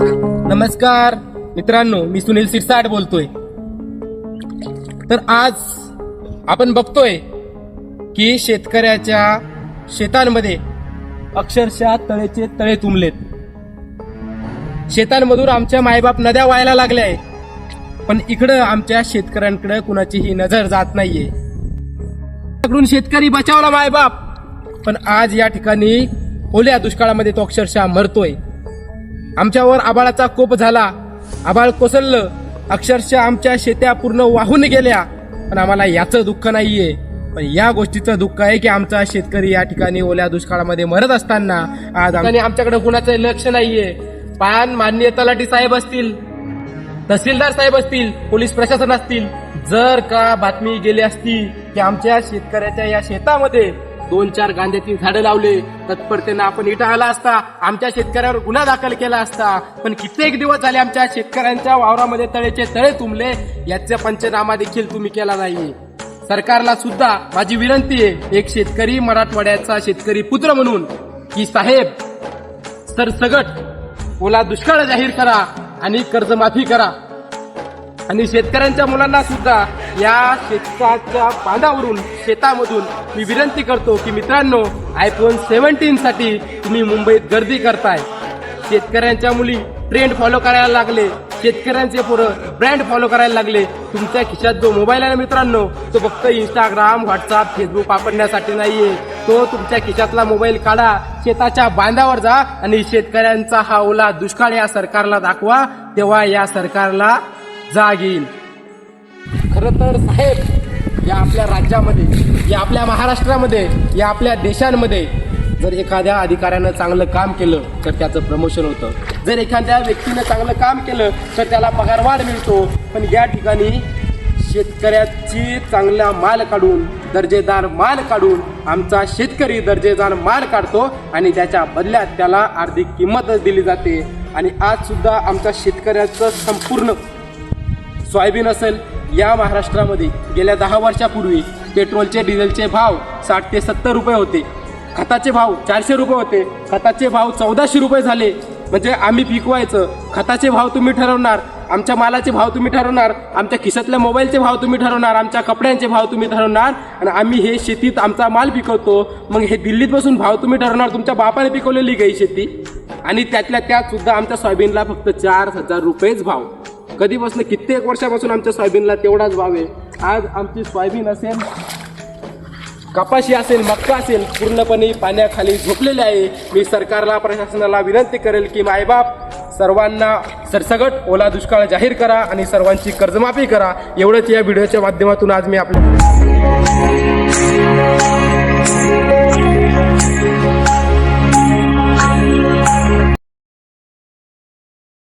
नमस्कार. मित्रांनो मी सुनील सिरसाट बोलतोय. तर आज आपण बघतोय की शेतकऱ्याच्या शेतांमध्ये अक्षरशः तळेचे तळे तुंबलेत. शेतांमधून आमच्या मायबाप नद्या व्हायला लागल्या आहे पण इकडं आमच्या शेतकऱ्यांकडे कुणाचीही नजर जात नाहीये. कडून शेतकरी बचावला मायबाप. पण आज या ठिकाणी ओल्या दुष्काळामध्ये तो अक्षरशः मरतोय. आमच्यावर आबाळाचा कोप झाला. आबाळ कोसळलं. अक्षरशः आमच्या शेत्या पूर्ण वाहून गेल्या. पण आम्हाला याचं दुःख नाहीये. पण या गोष्टीचं दुःख आहे की आमचा शेतकरी या ठिकाणी ओल्या दुष्काळामध्ये मरत असताना आज आमच्याकडे कुणाचं लक्ष नाहीये. पान माननीय तलाठी साहेब असतील तहसीलदार साहेब असतील पोलीस प्रशासन असतील जर का बातमी गेली असती की आमच्या शेतकऱ्याच्या या शेतामध्ये दोन चार गांध्यातील झाडं लावले. तत्परतेनं आपण इटा आला असता. आमच्या शेतकऱ्यावर गुन्हा दाखल केला असता. पण कित्येक दिवस झाले आमच्या शेतकऱ्यांच्या वावरामध्ये तळेचे तळे तुंबले. याचा पंचनामा देखील तुम्ही केला नाही. सरकारला सुद्धा माझी विनंती आहे एक शेतकरी मराठवाड्याचा शेतकरी पुत्र म्हणून की साहेब सरसगट ओला दुष्काळ जाहीर करा आणि कर्जमाफी करा. आणि शेतकऱ्यांच्या मुलांना सुद्धा या शेताच्या बांधावरून शेतामधून मी विनंती करतो की मित्रांनो आयफोन सेव्हन्टीन साठी तुम्ही मुंबईत गर्दी करताय. शेतकऱ्यांच्या मुली ट्रेंड फॉलो करायला लागले. शेतकऱ्यांचे पोरं ब्रँड फॉलो करायला लागले. तुमच्या खिशात जो मोबाईल आहे ना मित्रांनो तो फक्त इंस्टाग्राम व्हॉट्सअप फेसबुक वापरण्यासाठी नाहीये. तो तुमच्या खिशातला मोबाईल काढा शेताच्या बांधावर जा आणि शेतकऱ्यांचा हा ओला दुष्काळ या सरकारला दाखवा तेव्हा या सरकारला जाग येईल. खरं तर साहेब या आपल्या राज्यामध्ये या आपल्या महाराष्ट्रामध्ये या आपल्या देशांमध्ये जर एखाद्या अधिकाऱ्यानं चांगलं काम केलं तर त्याचं प्रमोशन होतं. जर एखाद्या व्यक्तीनं चांगलं काम केलं तर त्याला पगारवाढ मिळतो. पण या ठिकाणी शेतकऱ्याची चांगला माल काढून दर्जेदार माल काढून आमचा शेतकरी दर्जेदार माल काढतो आणि त्याच्या बदल्यात त्याला आर्थिक किंमतच दिली जाते. आणि आजसुद्धा आमच्या शेतकऱ्याचं संपूर्ण सोयाबीन असेल या महाराष्ट्रामध्ये गेल्या दहा वर्षापूर्वी पेट्रोलचे डिझेलचे भाव साठ ते सत्तर रुपये होते. खताचे भाव चारशे रुपये होते. खताचे भाव चौदाशे रुपये झाले. म्हणजे आम्ही पिकवायचं. खताचे भाव तुम्ही ठरवणार. आमच्या मालाचे भाव तुम्ही ठरवणार. आमच्या खिशातल्या मोबाईलचे भाव तुम्ही ठरवणार. आमच्या कपड्यांचे भाव तुम्ही ठरवणार. आणि आम्ही हे शेतीत आमचा माल पिकवतो. मग हे दिल्लीत बसून भाव तुम्ही ठरवणार. तुमच्या बापाने पिकवलेली गाई शेती. आणि त्यातल्या त्यात सुद्धा आमच्या सोयाबीनला फक्त चार हजार रुपयेच भाव. कधीपासून कित्येक वर्षापासून आमच्या सोयाबीनला तेवढाच भाव आहे. आज आमची सोयाबीन असेल कपाशी असेल मक्का असेल पूर्णपणे पाण्याखाली झोपलेले आहे. मी सरकारला प्रशासनाला विनंती करेल की मायबाप सर्वांना सरसगट ओला दुष्काळ जाहीर करा आणि सर्वांची कर्जमाफी करा. एवढंच या व्हिडिओच्या माध्यमातून आज मी आपल्या